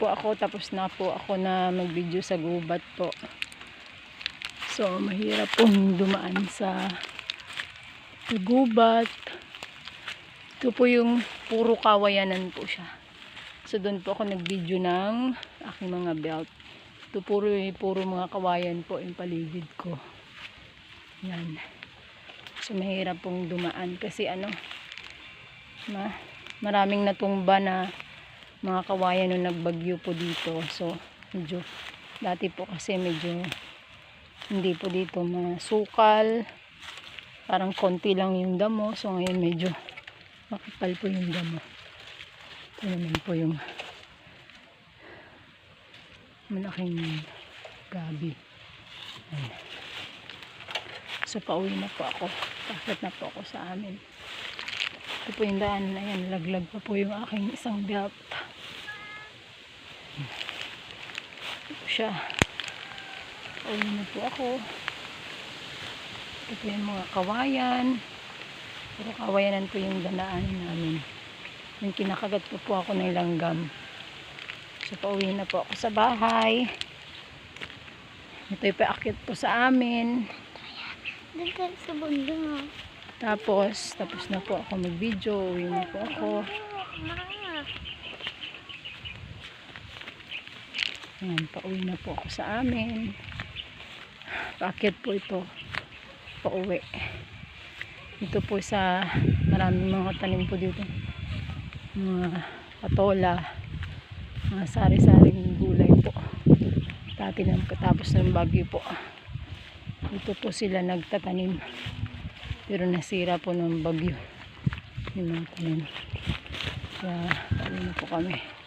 po ako. Tapos na po ako na mag-video sa gubat po. So, mahirap pong dumaan sa gubat. Ito po yung puro kawayanan po siya. So, doon po ako nag-video ng aking mga belt. Ito puro, puro mga kawayan po yung paligid ko. Yan. So, mahirap pong dumaan kasi ano, ma maraming natumba na mga kawayan nung nagbagyo po dito. So, medyo, dati po kasi medyo hindi po dito masukal. Parang konti lang yung damo. So, ngayon medyo makapal po yung damo. Ito naman po yung malaking gabi. Ayan. So, pauwi na po ako. Bakit na po ako sa amin. Ito po yung daan na yan. Laglag pa po yung aking isang belt. Ito siya. Pauwi na po ako. Ito yung mga kawayan. Pero kawayanan po yung danaanan namin. Yung kinakagat po po ako ng langgam. So, pauwi na po ako sa bahay. Ito yung paakit po sa amin. Doon sa bundok. Tapos, tapos na po ako mag-video. Uwi na po ako. Ayan, pauwi na po ako sa amin. Paakit po ito. Pauwi. Ito po sa maraming mga tanim po dito. Mga patola. Mga sari-saring gulay po. Dati ng katapos ng bagyo po. Dito po sila nagtatanim. Pero nasira po ng bagyo. Yung mga tanim. Kaya pauwi na po kami.